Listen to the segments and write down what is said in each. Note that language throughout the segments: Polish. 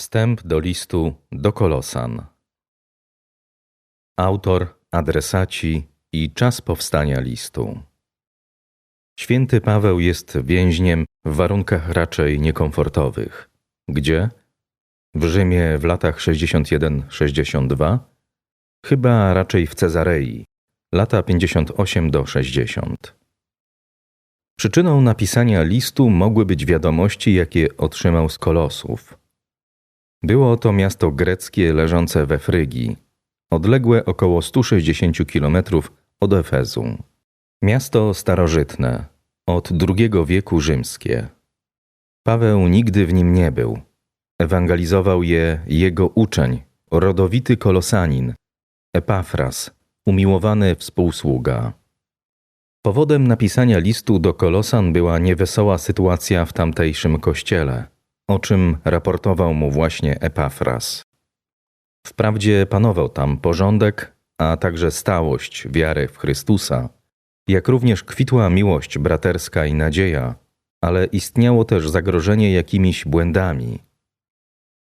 Wstęp do listu do Kolosan. Autor, adresaci i czas powstania listu. Święty Paweł jest więźniem w warunkach raczej niekomfortowych. Gdzie? W Rzymie w latach 61-62? Chyba raczej w Cezarei, lata 58 do 60. Przyczyną napisania listu mogły być wiadomości, jakie otrzymał z Kolosów. Było to miasto greckie leżące we Frygii, odległe około 160 km od Efezu. Miasto starożytne, od II wieku rzymskie. Paweł nigdy w nim nie był. Ewangelizował je jego uczeń, rodowity kolosanin, Epafras, umiłowany współsługa. Powodem napisania listu do Kolosan była niewesoła sytuacja w tamtejszym kościele, o czym raportował mu właśnie Epafras. Wprawdzie panował tam porządek, a także stałość wiary w Chrystusa, jak również kwitła miłość braterska i nadzieja, ale istniało też zagrożenie jakimiś błędami.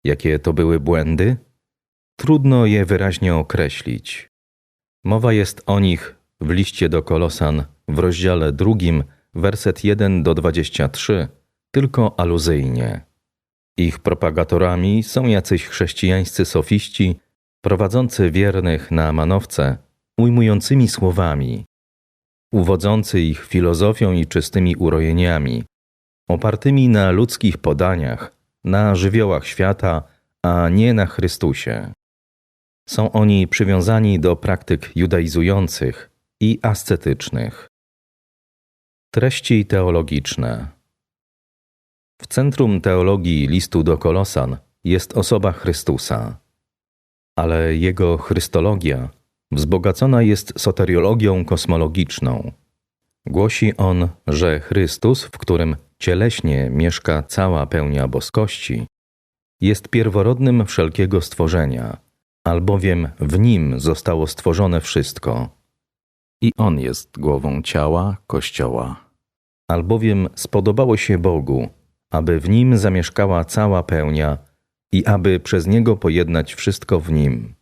Jakie to były błędy? Trudno je wyraźnie określić. Mowa jest o nich w liście do Kolosan w rozdziale drugim, werset 1 do 23, tylko aluzyjnie. Ich propagatorami są jacyś chrześcijańscy sofiści, prowadzący wiernych na manowce, ujmującymi słowami, uwodzący ich filozofią i czystymi urojeniami, opartymi na ludzkich podaniach, na żywiołach świata, a nie na Chrystusie. Są oni przywiązani do praktyk judaizujących i ascetycznych. Treści teologiczne. W centrum teologii listu do Kolosan jest osoba Chrystusa, ale jego chrystologia wzbogacona jest soteriologią kosmologiczną. Głosi on, że Chrystus, w którym cieleśnie mieszka cała pełnia boskości, jest pierworodnym wszelkiego stworzenia, albowiem w nim zostało stworzone wszystko. I on jest głową ciała Kościoła albowiem spodobało się Bogu, aby w nim zamieszkała cała pełnia i aby przez niego pojednać wszystko w nim.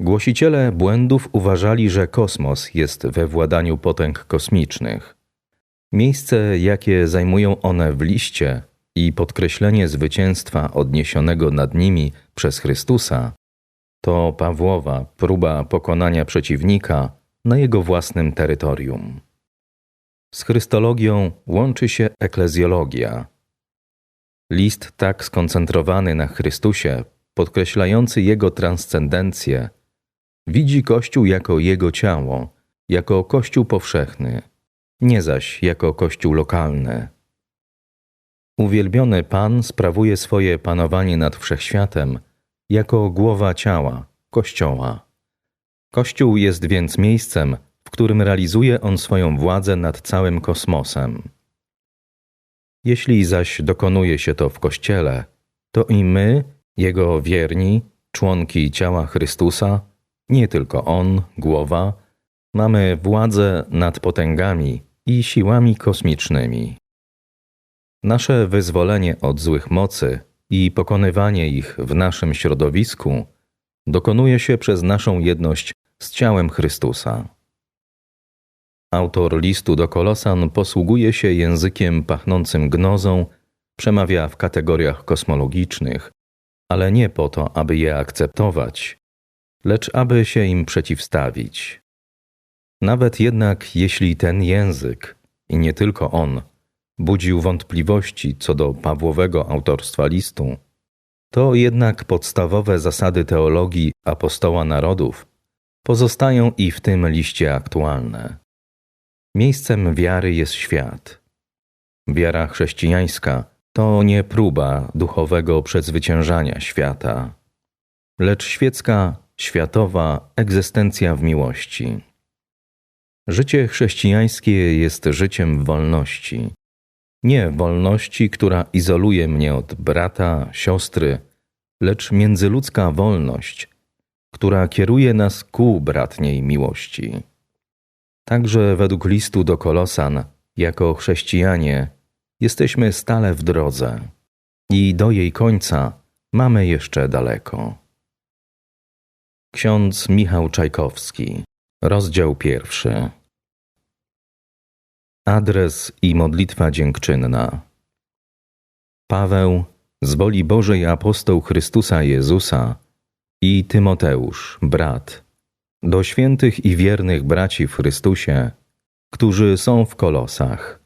Głosiciele błędów uważali, że kosmos jest we władaniu potęg kosmicznych. Miejsce, jakie zajmują one w liście i podkreślenie zwycięstwa odniesionego nad nimi przez Chrystusa, to Pawłowa próba pokonania przeciwnika na jego własnym terytorium. Z chrystologią łączy się eklezjologia. List tak skoncentrowany na Chrystusie, podkreślający Jego transcendencję, widzi Kościół jako Jego ciało, jako Kościół powszechny, nie zaś jako Kościół lokalny. Uwielbiony Pan sprawuje swoje panowanie nad wszechświatem jako głowa ciała, Kościoła. Kościół jest więc miejscem, którym realizuje on swoją władzę nad całym kosmosem. Jeśli zaś dokonuje się to w Kościele, to i my, Jego wierni, członki ciała Chrystusa, nie tylko On, głowa, mamy władzę nad potęgami i siłami kosmicznymi. Nasze wyzwolenie od złych mocy i pokonywanie ich w naszym środowisku dokonuje się przez naszą jedność z ciałem Chrystusa. Autor listu do Kolosan posługuje się językiem pachnącym gnozą, przemawia w kategoriach kosmologicznych, ale nie po to, aby je akceptować, lecz aby się im przeciwstawić. Nawet jednak jeśli ten język, i nie tylko on, budził wątpliwości co do Pawłowego autorstwa listu, to jednak podstawowe zasady teologii apostoła narodów pozostają i w tym liście aktualne. Miejscem wiary jest świat. Wiara chrześcijańska to nie próba duchowego przezwyciężania świata, lecz świecka, światowa egzystencja w miłości. Życie chrześcijańskie jest życiem wolności. Nie wolności, która izoluje mnie od brata, siostry, lecz międzyludzka wolność, która kieruje nas ku bratniej miłości. Także według listu do Kolosan, jako chrześcijanie, jesteśmy stale w drodze. i do jej końca mamy jeszcze daleko. Ksiądz Michał Czajkowski, rozdział pierwszy. Adres i modlitwa dziękczynna. Paweł, z woli Bożej apostoł Chrystusa Jezusa i Tymoteusz, brat, do świętych i wiernych braci w Chrystusie, którzy są w kolosach.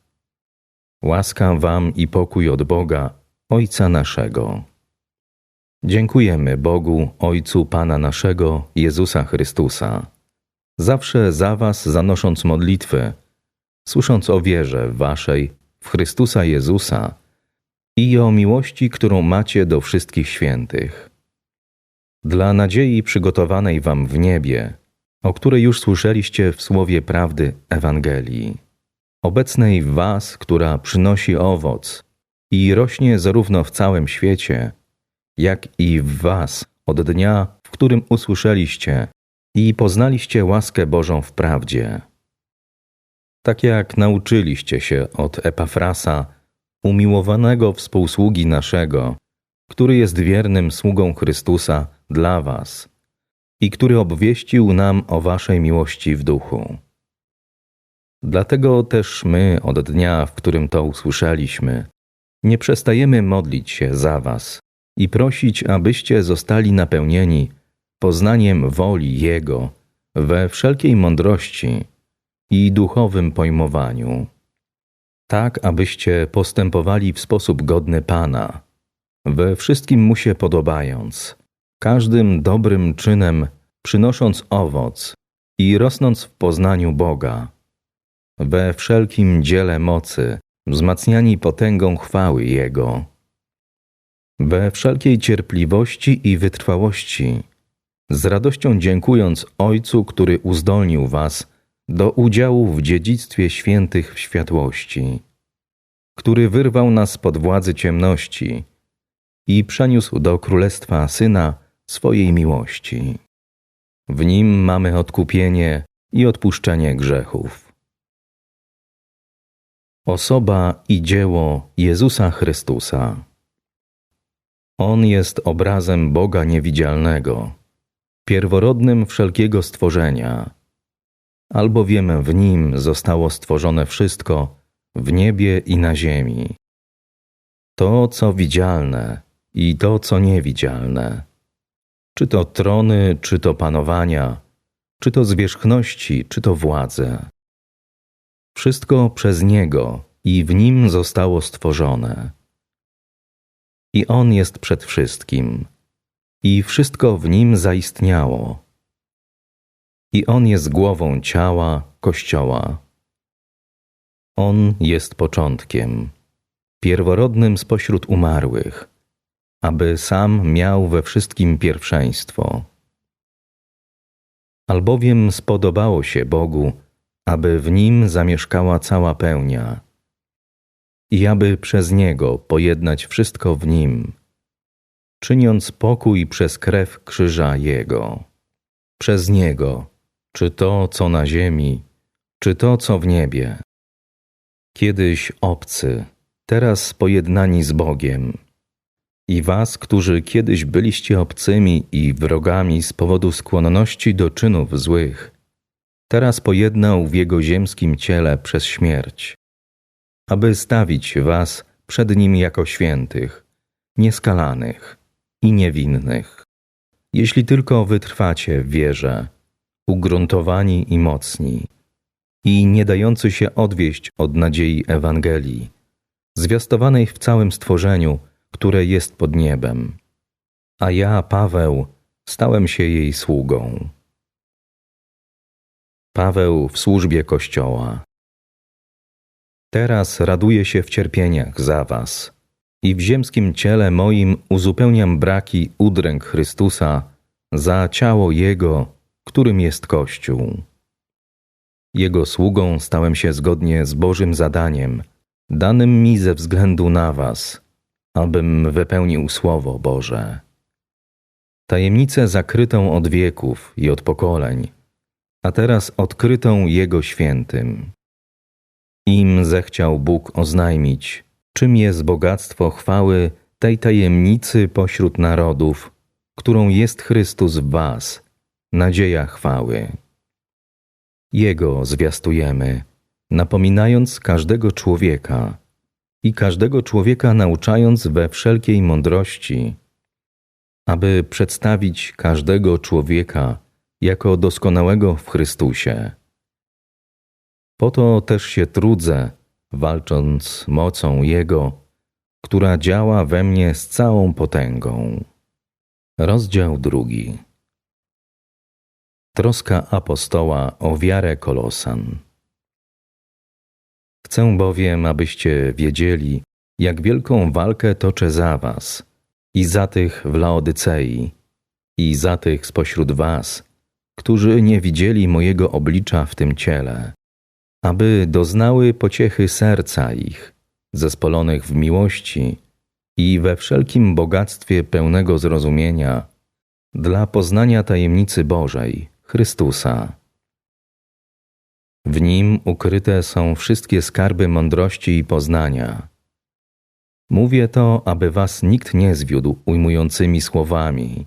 Łaska wam i pokój od Boga, Ojca naszego. Dziękujemy Bogu, Ojcu Pana naszego, Jezusa Chrystusa, zawsze za was zanosząc modlitwy, słysząc o wierze waszej w Chrystusa Jezusa i o miłości, którą macie do wszystkich świętych. Dla nadziei przygotowanej wam w niebie, o której już słyszeliście w słowie prawdy Ewangelii, obecnej w was, która przynosi owoc i rośnie zarówno w całym świecie, jak i w was od dnia, w którym usłyszeliście i poznaliście łaskę Bożą w prawdzie. Tak jak nauczyliście się od Epafrasa, umiłowanego współsługi naszego, który jest wiernym sługą Chrystusa dla was i który obwieścił nam o waszej miłości w duchu. Dlatego też my od dnia, w którym to usłyszeliśmy, nie przestajemy modlić się za was i prosić, abyście zostali napełnieni poznaniem woli Jego we wszelkiej mądrości i duchowym pojmowaniu, tak abyście postępowali w sposób godny Pana, we wszystkim mu się podobając, każdym dobrym czynem przynosząc owoc i rosnąc w poznaniu Boga, we wszelkim dziele mocy, wzmacniani potęgą chwały Jego, we wszelkiej cierpliwości i wytrwałości, z radością dziękując Ojcu, który uzdolnił Was do udziału w dziedzictwie świętych w światłości, który wyrwał nas pod władzy ciemności i przeniósł do królestwa Syna swojej miłości. W nim mamy odkupienie i odpuszczenie grzechów. Osoba i dzieło Jezusa Chrystusa. On jest obrazem Boga niewidzialnego, pierworodnym wszelkiego stworzenia, albowiem w nim zostało stworzone wszystko w niebie i na ziemi. To, co widzialne i to, co niewidzialne, czy to trony, czy to panowania, czy to zwierzchności, czy to władze. Wszystko przez Niego i w Nim zostało stworzone. I On jest przed wszystkim, i wszystko w Nim zaistniało. I On jest głową ciała Kościoła. On jest początkiem, pierworodnym spośród umarłych, aby sam miał we wszystkim pierwszeństwo. Albowiem spodobało się Bogu, aby w nim zamieszkała cała pełnia i aby przez niego pojednać wszystko w nim, czyniąc pokój przez krew krzyża Jego. Przez niego, czy to, co na ziemi, czy to, co w niebie. Kiedyś obcy, teraz pojednani z Bogiem. I was, którzy kiedyś byliście obcymi i wrogami z powodu skłonności do czynów złych, teraz pojednał w jego ziemskim ciele przez śmierć, aby stawić was przed nim jako świętych, nieskalanych i niewinnych. Jeśli tylko wytrwacie w wierze, ugruntowani i mocni, i nie dający się odwieść od nadziei Ewangelii, zwiastowanej w całym stworzeniu, które jest pod niebem. A ja, Paweł, stałem się jej sługą. Paweł w służbie Kościoła. Teraz raduję się w cierpieniach za Was i w ziemskim ciele moim uzupełniam braki udręk Chrystusa za ciało Jego, którym jest Kościół. Jego sługą stałem się zgodnie z Bożym zadaniem, danym mi ze względu na Was, abym wypełnił Słowo Boże. Tajemnicę zakrytą od wieków i od pokoleń, a teraz odkrytą Jego świętym. Im zechciał Bóg oznajmić, czym jest bogactwo chwały tej tajemnicy pośród narodów, którą jest Chrystus w Was, nadzieja chwały. Jego zwiastujemy, napominając każdego człowieka i każdego człowieka nauczając we wszelkiej mądrości, aby przedstawić każdego człowieka jako doskonałego w Chrystusie. Po to też się trudzę, walcząc mocą Jego, która działa we mnie z całą potęgą. Rozdział drugi. Troska apostoła o wiarę Kolosan. Chcę bowiem, abyście wiedzieli, jak wielką walkę toczę za was i za tych w Laodycei i za tych spośród was, którzy nie widzieli mojego oblicza w tym ciele, aby doznały pociechy serca ich, zespolonych w miłości i we wszelkim bogactwie pełnego zrozumienia, dla poznania tajemnicy Bożej, Chrystusa. W nim ukryte są wszystkie skarby mądrości i poznania. Mówię to, aby was nikt nie zwiódł ujmującymi słowami.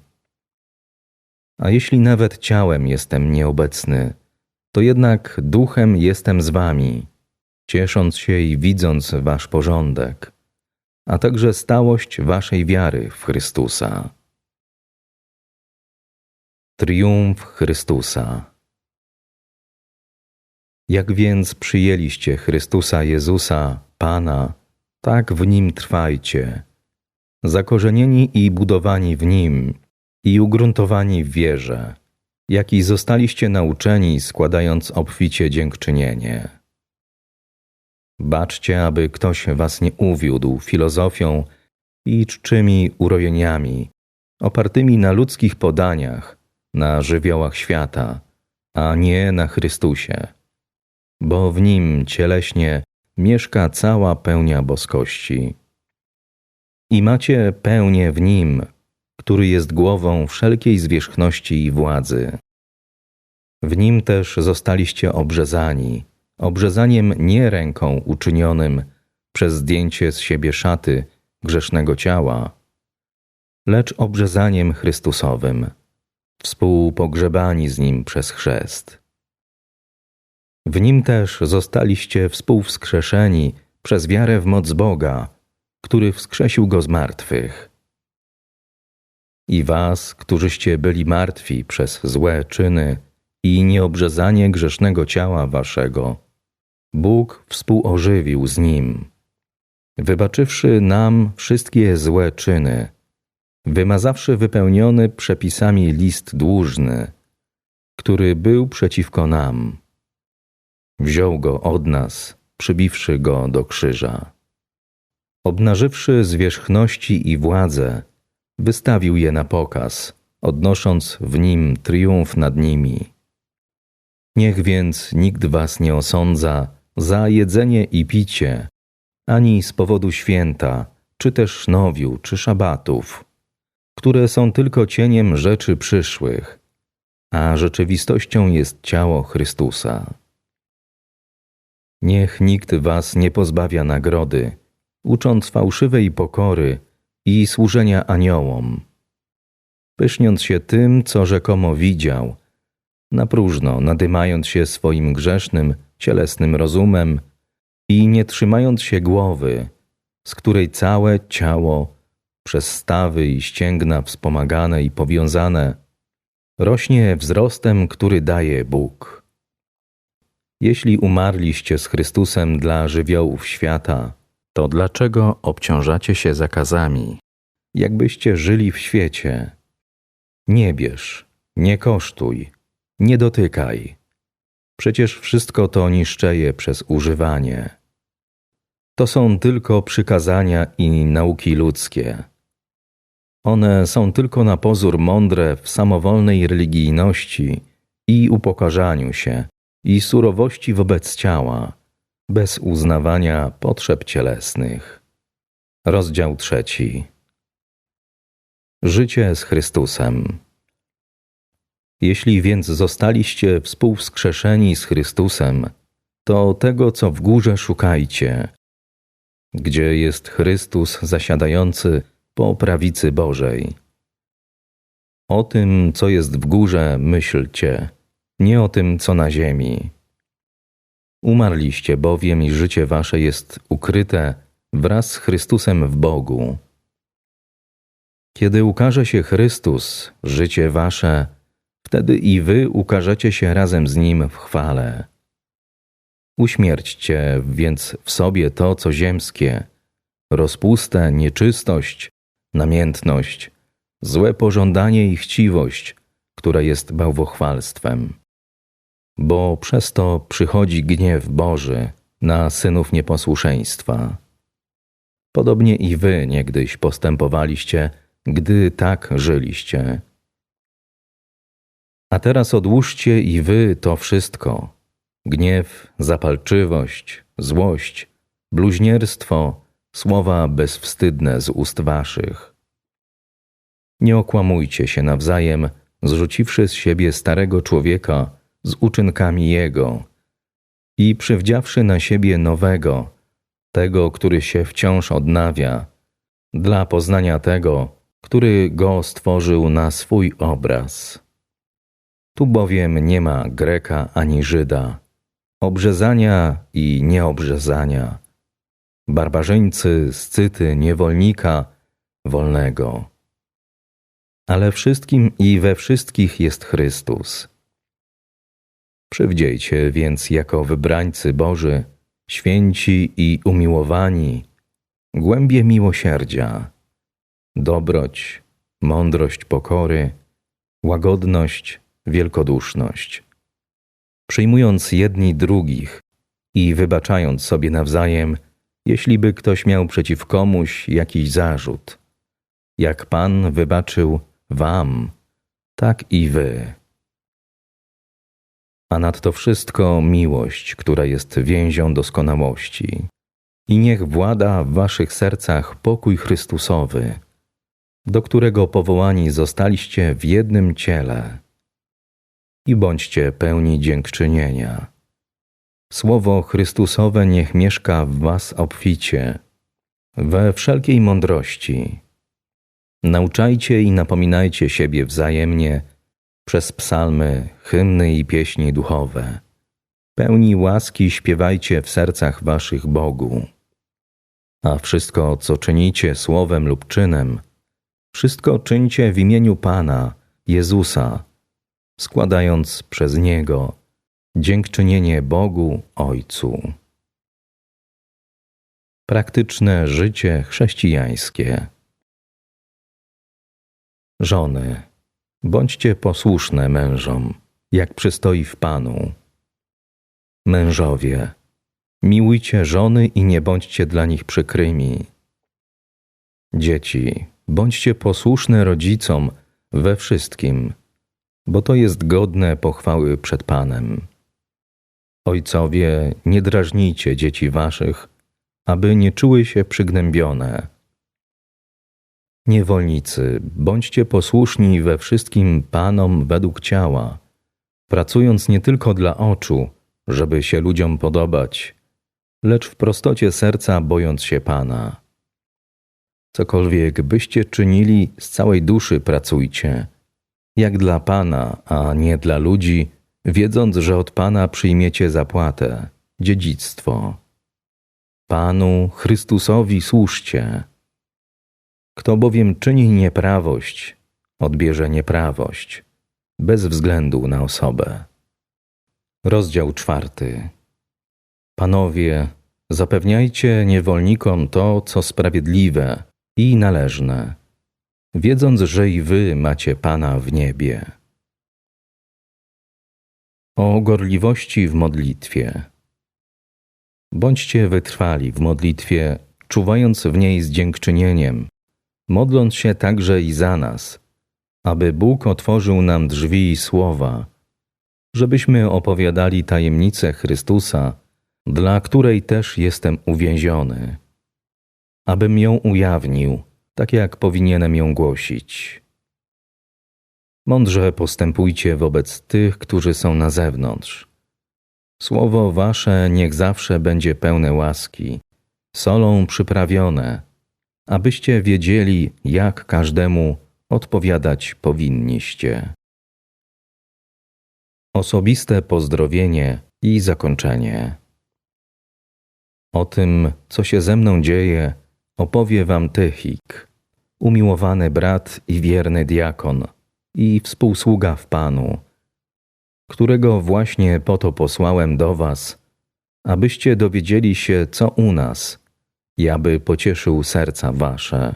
A jeśli nawet ciałem jestem nieobecny, to jednak duchem jestem z wami, ciesząc się i widząc wasz porządek, a także stałość waszej wiary w Chrystusa. Triumf Chrystusa. Jak więc przyjęliście Chrystusa Jezusa, Pana, tak w Nim trwajcie, zakorzenieni i budowani w Nim i ugruntowani w wierze, jaki zostaliście nauczeni, składając obficie dziękczynienie. Baczcie, aby ktoś was nie uwiódł filozofią i czczymi urojeniami, opartymi na ludzkich podaniach, na żywiołach świata, a nie na Chrystusie, bo w nim cieleśnie mieszka cała pełnia boskości. I macie pełnię w nim, który jest głową wszelkiej zwierzchności i władzy. W nim też zostaliście obrzezani, obrzezaniem nie ręką uczynionym przez zdjęcie z siebie szaty grzesznego ciała, lecz obrzezaniem Chrystusowym, współpogrzebani z Nim przez chrzest. W Nim też zostaliście współwskrzeszeni przez wiarę w moc Boga, który wskrzesił Go z martwych. I was, którzyście byli martwi przez złe czyny i nieobrzezanie grzesznego ciała waszego, Bóg współożywił z Nim, wybaczywszy nam wszystkie złe czyny – wymazawszy wypełniony przepisami list dłużny, który był przeciwko nam. Wziął go od nas, przybiwszy go do krzyża. Obnażywszy zwierzchności i władzę, wystawił je na pokaz, odnosząc w nim triumf nad nimi. Niech więc nikt was nie osądza za jedzenie i picie, ani z powodu święta, czy też nowiu, czy szabatów które są tylko cieniem rzeczy przyszłych, a rzeczywistością jest ciało Chrystusa. Niech nikt was nie pozbawia nagrody, ucząc fałszywej pokory i służenia aniołom, pyszniąc się tym, co rzekomo widział, na próżno nadymając się swoim grzesznym, cielesnym rozumem i nie trzymając się głowy, z której całe ciało przez stawy i ścięgna wspomagane i powiązane, rośnie wzrostem, który daje Bóg. Jeśli umarliście z Chrystusem dla żywiołów świata, to dlaczego obciążacie się zakazami, jakbyście żyli w świecie? Nie bierz, nie kosztuj, nie dotykaj. Przecież wszystko to niszczeje przez używanie. To są tylko przykazania i nauki ludzkie. One są tylko na pozór mądre w samowolnej religijności i upokarzaniu się i surowości wobec ciała, bez uznawania potrzeb cielesnych. Rozdział trzeci. Życie z Chrystusem. Jeśli więc zostaliście współwskrzeszeni z Chrystusem, to tego, co w górze szukajcie, gdzie jest Chrystus zasiadający po prawicy Bożej. O tym, co jest w górze, myślcie, nie o tym, co na ziemi. Umarliście bowiem i życie wasze jest ukryte wraz z Chrystusem w Bogu. Kiedy ukaże się Chrystus, życie wasze, wtedy i wy ukażecie się razem z Nim w chwale. Uśmierćcie więc w sobie to, co ziemskie, rozpustę, nieczystość, namiętność, złe pożądanie i chciwość, która jest bałwochwalstwem. Bo przez to przychodzi gniew Boży na synów nieposłuszeństwa. Podobnie i wy niegdyś postępowaliście, gdy tak żyliście. A teraz odłóżcie i wy to wszystko: gniew, zapalczywość, złość, bluźnierstwo, słowa bezwstydne z ust waszych. Nie okłamujcie się nawzajem, zrzuciwszy z siebie starego człowieka z uczynkami jego i przywdziawszy na siebie nowego, tego, który się wciąż odnawia, dla poznania tego, który go stworzył na swój obraz. Tu bowiem nie ma Greka ani Żyda, obrzezania i nieobrzezania, barbarzyńcy, scyty, niewolnika, wolnego. Ale wszystkim i we wszystkich jest Chrystus. Przywdziejcie więc jako wybrańcy Boży, święci i umiłowani, głębie miłosierdzia, dobroć, mądrość pokory, łagodność, wielkoduszność. Przyjmując jedni drugich i wybaczając sobie nawzajem, jeśli by ktoś miał przeciw komuś jakiś zarzut. Jak Pan wybaczył wam, tak i wy. A nadto wszystko miłość, która jest więzią doskonałości. I niech włada w waszych sercach pokój Chrystusowy, do którego powołani zostaliście w jednym ciele. I bądźcie pełni dziękczynienia. Słowo Chrystusowe niech mieszka w was obficie, we wszelkiej mądrości. Nauczajcie i napominajcie siebie wzajemnie przez psalmy, hymny i pieśni duchowe. Pełni łaski śpiewajcie w sercach waszych Bogu. A wszystko, co czynicie słowem lub czynem, wszystko czyńcie w imieniu Pana, Jezusa, składając przez Niego dziękczynienie Bogu Ojcu. Praktyczne życie chrześcijańskie. Żony, bądźcie posłuszne mężom, jak przystoi w Panu. Mężowie, miłujcie żony i nie bądźcie dla nich przykrymi. Dzieci, bądźcie posłuszne rodzicom we wszystkim, bo to jest godne pochwały przed Panem. Ojcowie, nie drażnijcie dzieci waszych, aby nie czuły się przygnębione. Niewolnicy, bądźcie posłuszni we wszystkim Panom według ciała, pracując nie tylko dla oczu, żeby się ludziom podobać, lecz w prostocie serca bojąc się Pana. Cokolwiek byście czynili, z całej duszy pracujcie, jak dla Pana, a nie dla ludzi, wiedząc, że od Pana przyjmiecie zapłatę, dziedzictwo. Panu Chrystusowi służcie. Kto bowiem czyni nieprawość, odbierze nieprawość, bez względu na osobę. Rozdział czwarty. Panowie, zapewniajcie niewolnikom to, co sprawiedliwe i należne, wiedząc, że i wy macie Pana w niebie o gorliwości w modlitwie. Bądźcie wytrwali w modlitwie, czuwając w niej z dziękczynieniem, modląc się także i za nas, aby Bóg otworzył nam drzwi i słowa, żebyśmy opowiadali tajemnicę Chrystusa, dla której też jestem uwięziony, abym ją ujawnił, tak jak powinienem ją głosić. Mądrze postępujcie wobec tych, którzy są na zewnątrz. Słowo wasze niech zawsze będzie pełne łaski, solą przyprawione, abyście wiedzieli, jak każdemu odpowiadać powinniście. Osobiste pozdrowienie i zakończenie. O tym, co się ze mną dzieje, opowie wam Tychik, umiłowany brat i wierny diakon i współsługa w Panu, którego właśnie po to posłałem do was, abyście dowiedzieli się, co u nas, i aby pocieszył serca wasze.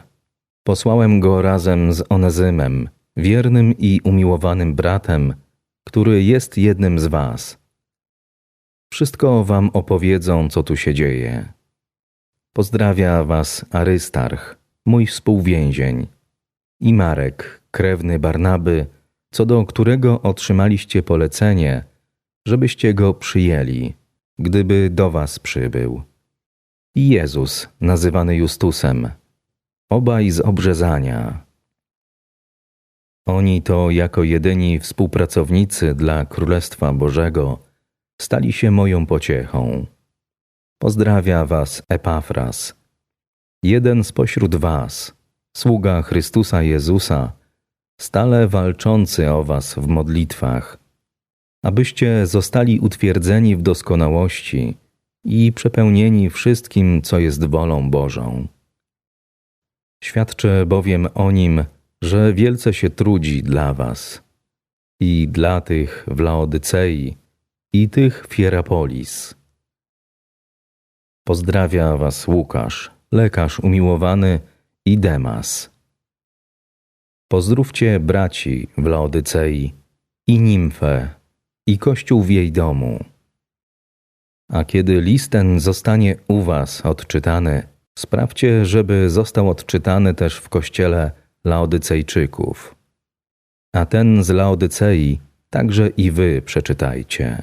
Posłałem go razem z Onezymem, wiernym i umiłowanym bratem, który jest jednym z was. Wszystko wam opowiedzą, co tu się dzieje. Pozdrawia was Arystarch, mój współwięzień, i Marek, krewny Barnaby, co do którego otrzymaliście polecenie, żebyście go przyjęli, gdyby do was przybył. I Jezus, nazywany Justusem, obaj z obrzezania. Oni to jako jedyni współpracownicy dla Królestwa Bożego stali się moją pociechą. Pozdrawia was Epafras, jeden spośród was, sługa Chrystusa Jezusa, stale walczący o was w modlitwach, abyście zostali utwierdzeni w doskonałości i przepełnieni wszystkim, co jest wolą Bożą. Świadczę bowiem o nim, że wielce się trudzi dla was i dla tych w Laodycei i tych w Hierapolis. Pozdrawia was Łukasz, lekarz umiłowany i Demas. Pozdrówcie braci w Laodycei i Nimfę i Kościół w jej domu. A kiedy list ten zostanie u was odczytany, sprawdźcie, żeby został odczytany też w kościele Laodycejczyków. A ten z Laodycei także i wy przeczytajcie.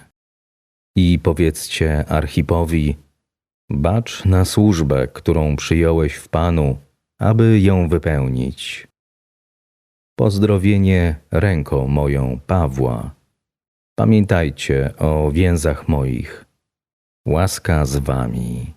I powiedzcie Archipowi, bacz na służbę, którą przyjąłeś w Panu, aby ją wypełnić. Pozdrowienie ręką moją Pawła. Pamiętajcie o więzach moich. Łaska z wami.